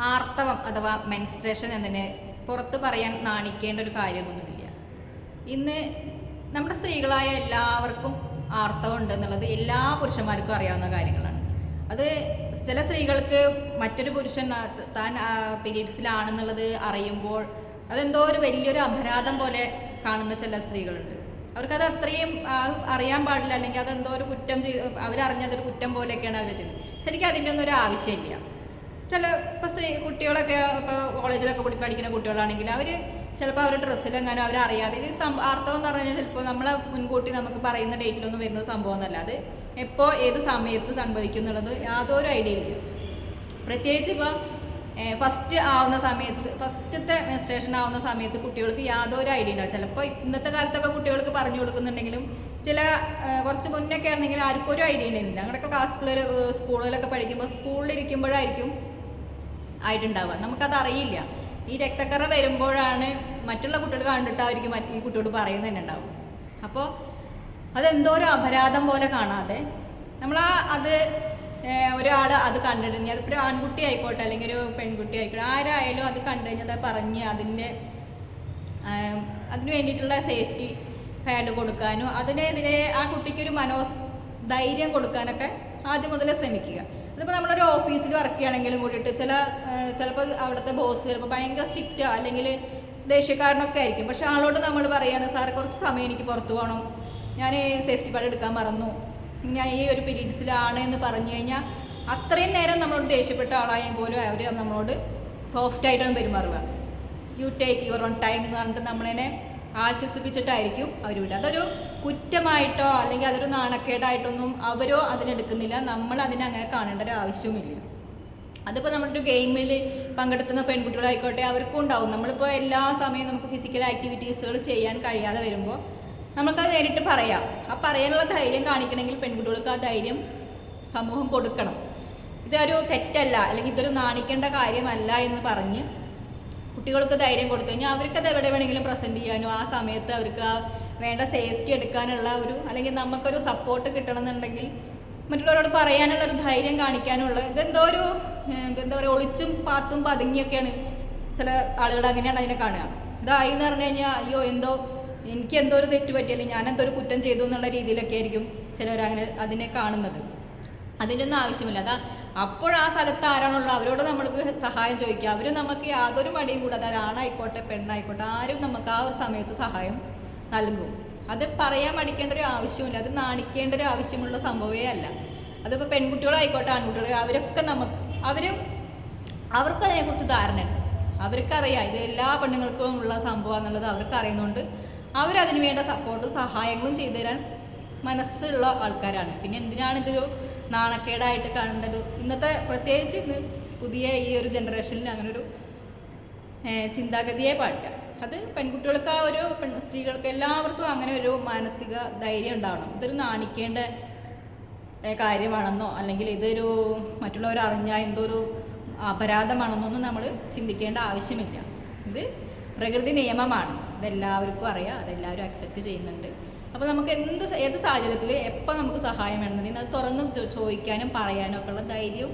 ആർത്തവം അഥവാ മെൻസ്ട്രേഷൻ എന്നതിന് പുറത്ത് പറയാൻ നാണിക്കേണ്ട ഒരു കാര്യമൊന്നുമില്ല. ഇന്ന് നമ്മുടെ സ്ത്രീകളായ എല്ലാവർക്കും ആർത്തവം ഉണ്ട് എന്നുള്ളത് എല്ലാ പുരുഷന്മാർക്കും അറിയാവുന്ന കാര്യങ്ങളാണ്. അത് ചില സ്ത്രീകൾക്ക് മറ്റൊരു പുരുഷൻ താൻ പീരീഡ്സിലാണെന്നുള്ളത് അറിയുമ്പോൾ അതെന്തോ ഒരു വലിയൊരു അപരാധം പോലെ കാണുന്ന ചില സ്ത്രീകളുണ്ട്. അവർക്കത് അത്രയും അറിയാൻ പാടില്ല അല്ലെങ്കിൽ അതെന്തോ ഒരു കുറ്റം ചെയ്ത് അവരറിഞ്ഞതൊരു കുറ്റം പോലെയൊക്കെയാണ് അവർ ചെയ്യുന്നത്. ശരിക്കും അതിന്റെ ഒന്നും ഒരു ആവശ്യമില്ല. ചില ഇപ്പോൾ സ്ത്രീ കുട്ടികളൊക്കെ ഇപ്പോൾ കോളേജിലൊക്കെ പഠി പഠിക്കുന്ന കുട്ടികളാണെങ്കിൽ അവർ ചിലപ്പോൾ അവരുടെ ഡ്രസ്സിലെങ്ങാനും അവർ അറിയാതെ. ഇത് സം അർത്ഥം എന്ന് പറഞ്ഞാൽ ചിലപ്പോൾ നമ്മളെ മുൻകൂട്ടി നമുക്ക് പറയുന്ന ഡേറ്റിലൊന്നും വരുന്ന സംഭവം എന്നല്ല അത് എപ്പോൾ ഏത് സമയത്ത് സംഭവിക്കും എന്നുള്ളത് യാതൊരു ഐഡിയ ഇല്ല. പ്രത്യേകിച്ച് ഇപ്പോൾ ഫസ്റ്റ് ആവുന്ന സമയത്ത് ഫസ്റ്റത്തെ മെൻസ്ട്രേഷൻ ആവുന്ന സമയത്ത് കുട്ടികൾക്ക് യാതൊരു ഐഡിയ ഉണ്ടാവും ചിലപ്പോൾ ഇന്നത്തെ കാലത്തൊക്കെ കുട്ടികൾക്ക് പറഞ്ഞു കൊടുക്കുന്നുണ്ടെങ്കിലും ചില കുറച്ച് മുന്നൊക്കെ ആണെങ്കിൽ ആർക്കും ഒരു ഐഡിയ ഉണ്ടായിരുന്നില്ല അങ്ങനെയൊക്കെ ക്ലാസ്സുകളിൽ സ്കൂളുകളിലൊക്കെ പഠിക്കുമ്പോൾ സ്കൂളിലിരിക്കുമ്പോഴായിരിക്കും ആയിട്ടുണ്ടാവുക. നമുക്കത് അറിയില്ല ഈ രക്തക്കറ വരുമ്പോഴാണ് മറ്റുള്ള കുട്ടികൾ കണ്ടിട്ടായിരിക്കും മറ്റ് ഈ കുട്ടിയോട് ഉണ്ടാവും അപ്പോൾ അതെന്തോ ഒരു അപരാധം പോലെ കാണാതെ നമ്മൾ ആ അത് ഒരാൾ അത് കണ്ടിരുന്നു അതിപ്പോൾ ഒരു ആൺകുട്ടി ആയിക്കോട്ടെ അല്ലെങ്കിൽ ഒരു പെൺകുട്ടി ആയിക്കോട്ടെ ആരായാലും അത് കണ്ടു കഴിഞ്ഞാൽ അത് പറഞ്ഞ് അതിന്റെ അതിന് വേണ്ടിയിട്ടുള്ള സേഫ്റ്റി പാഡ് കൊടുക്കാനും അതിനെതിരെ ആ കുട്ടിക്കൊരു മനോ ധൈര്യം കൊടുക്കാനൊക്കെ ആദ്യം മുതലേ ശ്രമിക്കുക. അതിപ്പോൾ നമ്മളൊരു ഓഫീസിൽ വർക്ക് ചെയ്യണമെങ്കിലും കൂടിയിട്ട് ചില ചിലപ്പോൾ അവിടുത്തെ ബോസ് ചിലപ്പോൾ ഭയങ്കര സ്ട്രിക്റ്റോ അല്ലെങ്കിൽ ദേഷ്യക്കാരനൊക്കെ ആയിരിക്കും. പക്ഷെ ആളോട് നമ്മൾ പറയുകയാണ് സാർ കുറച്ച് സമയം എനിക്ക് പുറത്തു പോകണം. ഞാൻ സേഫ്റ്റി പാഡ് എടുക്കാൻ മറന്നു. ഞാൻ ഈ ഒരു പീരീഡ്സിലാണ് എന്ന് പറഞ്ഞു കഴിഞ്ഞാൽ അത്രയും നേരം നമ്മളോട് ദേഷ്യപ്പെട്ട ആളായാൽ പോലും അവർ നമ്മളോട് സോഫ്റ്റായിട്ടാണ് പെരുമാറുക. You take your own time എന്ന് പറഞ്ഞിട്ട് നമ്മളതിനെ ആശ്വസിപ്പിച്ചിട്ടായിരിക്കും അവർ വിടുക അതൊരു കുറ്റമായിട്ടോ അല്ലെങ്കിൽ അതൊരു നാണക്കേടായിട്ടൊന്നും അവരോ അതിനെടുക്കുന്നില്ല. നമ്മൾ അതിനെ അങ്ങനെ കാണേണ്ട ഒരു ആവശ്യവുമില്ല. അതിപ്പോൾ നമ്മളൊരു ഗെയിമിൽ പങ്കെടുക്കുന്ന പെൺകുട്ടികളായിക്കോട്ടെ അവർക്കും ഉണ്ടാവും. നമ്മളിപ്പോൾ എല്ലാ സമയവും നമുക്ക് ഫിസിക്കൽ ആക്ടിവിറ്റീസുകൾ ചെയ്യാൻ കഴിയാതെ വരുമ്പോൾ നമുക്കത് നേരിട്ട് പറയാം. ആ പറയാനുള്ള ധൈര്യം കാണിക്കണമെങ്കിൽ പെൺകുട്ടികൾക്ക് ആ ധൈര്യം സമൂഹം കൊടുക്കണം. ഇതൊരു തെറ്റല്ല. അല്ലെങ്കിൽ ഇതൊരു നാണിക്കേണ്ട കാര്യമല്ല എന്ന് പറഞ്ഞ് കുട്ടികൾക്ക് ധൈര്യം കൊടുത്തു കഴിഞ്ഞാൽ അവർക്ക് അത് എവിടെ വേണമെങ്കിലും പ്രസന്റ് ചെയ്യാനോ ആ സമയത്ത് അവർക്ക് ആ വേണ്ട സേഫ്റ്റി എടുക്കാനുള്ള ഒരു അല്ലെങ്കിൽ നമുക്കൊരു സപ്പോർട്ട് കിട്ടണമെന്നുണ്ടെങ്കിൽ മറ്റുള്ളവരോട് പറയാനുള്ള ഒരു ധൈര്യം കാണിക്കാനുള്ള ഇതെന്തോ ഒരു എന്താ പറയുക ഒളിച്ചും പാത്തും പതുങ്ങിയൊക്കെയാണ് ചില ആളുകൾ അങ്ങനെയാണ് അതിനെ കാണുക. ഇതായി എന്ന് പറഞ്ഞു കഴിഞ്ഞാൽ അയ്യോ എന്തോ എനിക്ക് എന്തോ ഒരു തെറ്റ് പറ്റിയല്ലേ ഞാൻ എന്തോ ഒരു കുറ്റം ചെയ്തു എന്നുള്ള രീതിയിലൊക്കെ ആയിരിക്കും ചിലവരങ്ങനെ അതിനെ കാണുന്നത്. അതിന്റെ ഒന്നും ആവശ്യമില്ല. അതാ അപ്പോൾ ആ സ്ഥലത്ത് ആരാണുള്ളത്? അവരോട് നമ്മൾക്ക് സഹായം ചോദിക്കുക അവർ നമുക്ക് യാതൊരു മടിയും കൂടാതെ ആണായിക്കോട്ടെ പെണ്ണായിക്കോട്ടെ ആരും നമുക്ക് ആ ഒരു സമയത്ത് സഹായം നൽകും. അത് പറയാൻ മടിക്കേണ്ട ഒരു ആവശ്യമില്ല അത് നാണിക്കേണ്ട ഒരു ആവശ്യമുള്ള സംഭവമേ അല്ല. അതിപ്പോൾ പെൺകുട്ടികളായിക്കോട്ടെ ആൺകുട്ടികൾ അവരൊക്കെ നമുക്ക് അവരും അവർക്ക് അതിനെക്കുറിച്ച് ധാരണയുണ്ട്. അവർക്കറിയാം. ഇത് എല്ലാ പെണ്ണുങ്ങൾക്കും ഉള്ള സംഭവം എന്നുള്ളത് അവർക്ക് അറിയുന്നതുകൊണ്ട് അവരതിന് വേണ്ട സപ്പോർട്ടും സഹായങ്ങളും ചെയ്തു തരാൻ മനസ്സുള്ള ആൾക്കാരാണ്. പിന്നെ എന്തിനാണ് ഇതൊരു നാണക്കേടായിട്ട് കാണേണ്ടത് ഇന്നത്തെ പ്രത്യേകിച്ച് ഇന്ന് പുതിയ ഈ ഒരു ജനറേഷനിൽ അങ്ങനൊരു ചിന്താഗതിയെ പാടില്ല. അത് പെൺകുട്ടികൾക്ക് ആ ഒരു പെൺ സ്ത്രീകൾക്ക് എല്ലാവർക്കും അങ്ങനെ ഒരു മാനസിക ധൈര്യം ഉണ്ടാവണം. ഇതൊരു നാണിക്കേണ്ട കാര്യമാണെന്നോ അല്ലെങ്കിൽ ഇതൊരു മറ്റുള്ളവർ അറിഞ്ഞാൽ എന്തോ ഒരു അപരാധമാണെന്നൊന്നും നമ്മൾ ചിന്തിക്കേണ്ട ആവശ്യമില്ല. ഇത് പ്രകൃതി നിയമമാണ്. ഇതെല്ലാവർക്കും അറിയാം. അതെല്ലാവരും അക്സെപ്റ്റ് ചെയ്യുന്നുണ്ട്. അപ്പോൾ നമുക്ക് എന്ത് ഏത് സാഹചര്യത്തിൽ എപ്പോൾ നമുക്ക് സഹായം വേണമെന്നുണ്ടെങ്കിൽ അത് തുറന്ന് ചോദിക്കാനും പറയാനും ഒക്കെ ഉള്ള ധൈര്യവും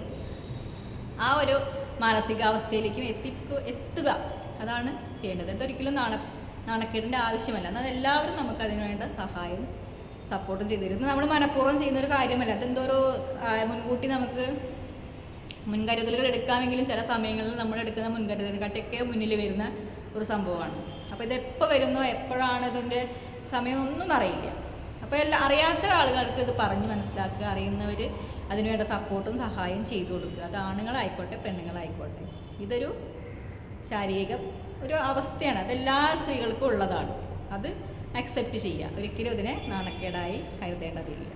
ആ ഒരു മാനസികാവസ്ഥയിലേക്കും എത്തിക്കു എത്തുക. അതാണ് ചെയ്യേണ്ടത്. ഇതൊരിക്കലും നാണ നാണക്കേടിന്റെ ആവശ്യമല്ല. എന്നാൽ എല്ലാവരും നമുക്ക് അതിനുവേണ്ട സഹായം സഹായവും സപ്പോർട്ടും ചെയ്തു തരും നമ്മൾ മനഃപൂർവം ചെയ്യുന്ന ഒരു കാര്യമല്ല. അതെന്തോ ഒരു മുൻകൂട്ടി നമുക്ക് മുൻകരുതലുകൾ എടുക്കാമെങ്കിലും ചില സമയങ്ങളിൽ നമ്മൾ എടുക്കുന്ന മുൻകരുതലുകാട്ടൊക്കെ മുന്നിൽ വരുന്ന ഒരു സംഭവമാണ്. അപ്പോൾ ഇത് എപ്പോൾ വരുന്നോ? എപ്പോഴാണ് ഇതിന്റെ സമയം ഒന്നും അറിയില്ല. അപ്പോൾ എല്ലാ അറിയാത്ത ആളുകൾക്ക് ഇത് പറഞ്ഞ് മനസ്സിലാക്കുക അറിയുന്നവർ അതിനുവേണ്ട സപ്പോർട്ടും സഹായം ചെയ്തു കൊടുക്കുക. അത് ആണുങ്ങളായിക്കോട്ടെ പെണ്ണുങ്ങളായിക്കോട്ടെ. ഇതൊരു ശാരീരിക ഒരു അവസ്ഥയാണ്. അതെല്ലാ സ്ത്രീകൾക്കും ഉള്ളതാണ്. അത് അക്സെപ്റ്റ് ചെയ്യുക. ഒരിക്കലും ഇതിനെ നാണക്കേടായി കരുതേണ്ടതില്ല.